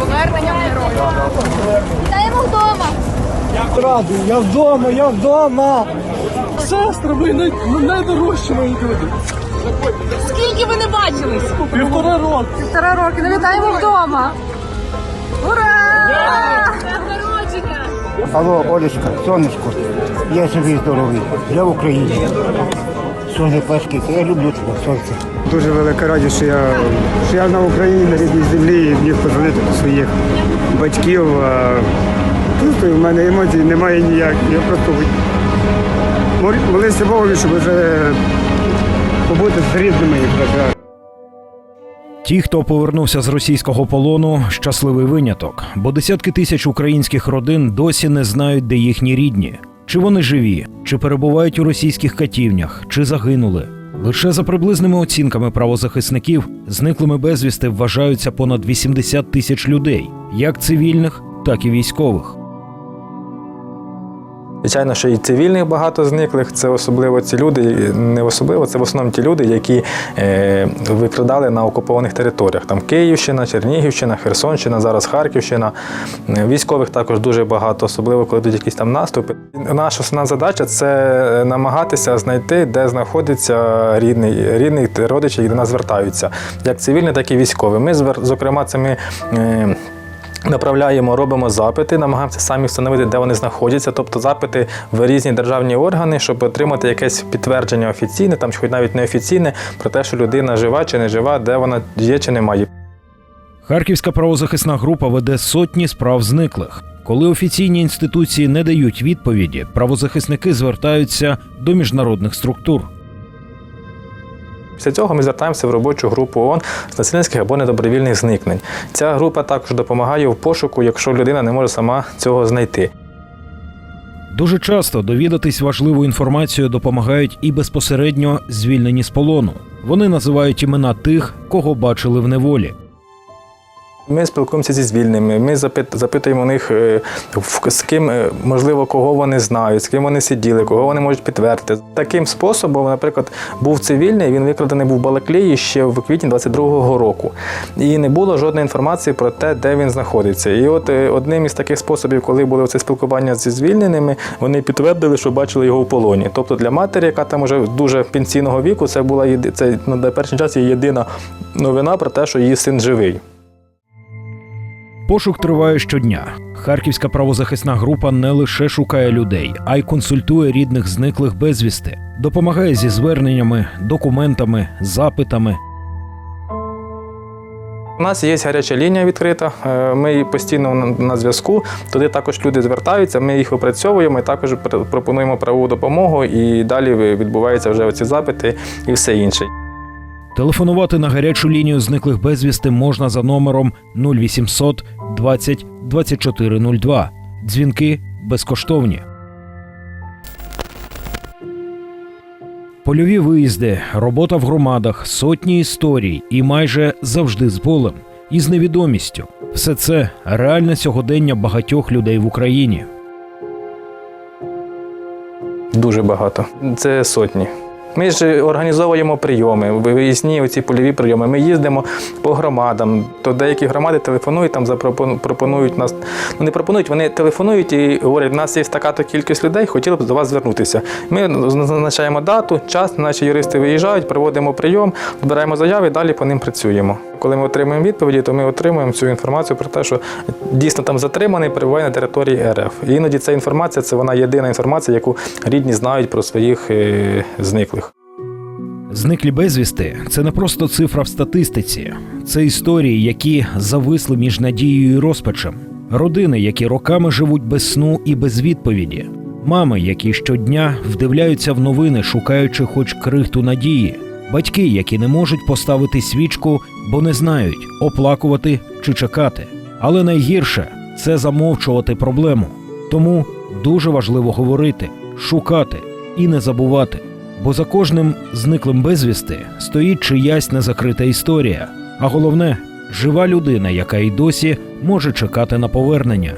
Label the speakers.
Speaker 1: поверненням героїв.
Speaker 2: Вітаємо вдома.
Speaker 3: Радий, я вдома, я вдома. Сестри, ви най- найдорожчі мої люди.
Speaker 1: Скільки ви не бачились?
Speaker 3: Півтора року.
Speaker 1: Півтора роки. Ну вітаємо вдома. Ура! Народження!
Speaker 4: Алло, Олечка, сонечко, я живий здоровий, я в Україні. Сонце пашки, я люблю тебе, сонце.
Speaker 5: Дуже велика радість, що я, що я на Україні, на рідній землі і міг позвонити до своїх батьків. А, Просто в мене емоцій немає ніяких. Я просто мол- молився Богові, щоб вже побути з рідними їх вже.
Speaker 6: Ті, хто повернувся з російського полону, щасливий виняток, бо десятки тисяч українських родин досі не знають, де їхні рідні, чи вони живі, чи перебувають у російських катівнях, чи загинули. Лише за приблизними оцінками правозахисників зниклими безвісти вважаються понад 80 тисяч людей, як цивільних, так і військових.
Speaker 7: Звичайно, що і цивільних багато зниклих, це особливо ці люди, не особливо, це в основному ті люди, які е, викрадали на окупованих територіях. Там Київщина, Чернігівщина, Херсонщина, зараз Харківщина. Е, Військових також дуже багато, особливо коли йдуть якісь там наступи. Наша основна задача це намагатися знайти, де знаходиться рідний, рідний родичі, які до нас звертаються, як цивільні, так і військові. Ми, зокрема, цими. Е, Направляємо, робимо запити, намагаємося самі встановити, де вони знаходяться, тобто запити в різні державні органи, щоб отримати якесь підтвердження офіційне, там хоч навіть неофіційне, про те, що людина жива чи не жива, де вона є чи немає.
Speaker 6: Харківська правозахисна група веде сотні справ зниклих. Коли офіційні інституції не дають відповіді, правозахисники звертаються до міжнародних структур.
Speaker 7: Після цього ми звертаємося в робочу групу ООН з насильницьких або недобровільних зникнень. Ця група також допомагає в пошуку, якщо людина не може сама цього знайти.
Speaker 6: Дуже часто довідатись важливу інформацію допомагають і безпосередньо звільнені з полону. Вони називають імена тих, кого бачили в неволі.
Speaker 7: Ми спілкуємося зі звільними. Ми запит- запитуємо у них, е, з ким, е, можливо, кого вони знають, з ким вони сиділи, кого вони можуть підтвердити. Таким способом, наприклад, був цивільний, він викрадений був в Балаклії ще в квітні 22-го року. І не було жодної інформації про те, де він знаходиться. І от е, одним із таких способів, коли було це спілкування зі звільненими, вони підтвердили, що бачили його в полоні. Тобто для матері, яка там уже дуже пенсійного віку, це була це на перший час її єдина новина про те, що її син живий.
Speaker 6: Пошук триває щодня. Харківська правозахисна група не лише шукає людей, а й консультує рідних зниклих безвісти, допомагає зі зверненнями, документами, запитами.
Speaker 7: У нас є гаряча лінія відкрита. е, Ми постійно на- зв'язку. Туди також люди звертаються. Ми їх опрацьовуємо і також пр- пропонуємо правову допомогу. І далі відбуваються вже оці запити і все інше.
Speaker 6: Телефонувати на гарячу лінію зниклих безвісти можна за номером 0800 20 2402. Дзвінки безкоштовні. Польові виїзди, робота в громадах, сотні історій і майже завжди з болем і з невідомістю. Все це реальне сьогодення багатьох людей в Україні.
Speaker 7: Дуже багато. Це сотні. Ми ж організовуємо прийоми, виїзні оці польові прийоми. Ми їздимо по громадам. То деякі громади телефонують, там запропонують нас. Ну не пропонують, вони телефонують і говорять, у нас є така то кількість людей, хотіли б до вас звернутися. Ми назначаємо дату, час, наші юристи виїжджають, проводимо прийом, збираємо заяви, далі по ним працюємо. Коли ми отримуємо відповіді, то ми отримуємо цю інформацію про те, що дійсно там затриманий перебуває на території РФ. І іноді ця інформація це вона єдина інформація, яку рідні знають про своїх е, зниклих.
Speaker 6: Зниклі безвісти це не просто цифра в статистиці, це історії, які зависли між надією і розпачем, родини, які роками живуть без сну і без відповіді, мами, які щодня вдивляються в новини, шукаючи хоч крихту надії, батьки, які не можуть поставити свічку, бо не знають, оплакувати чи чекати. Але найгірше це замовчувати проблему. Тому дуже важливо говорити, шукати і не забувати. Бо за кожним зниклим безвісти стоїть чиясь незакрита історія, а головне жива людина, яка й досі може чекати на повернення.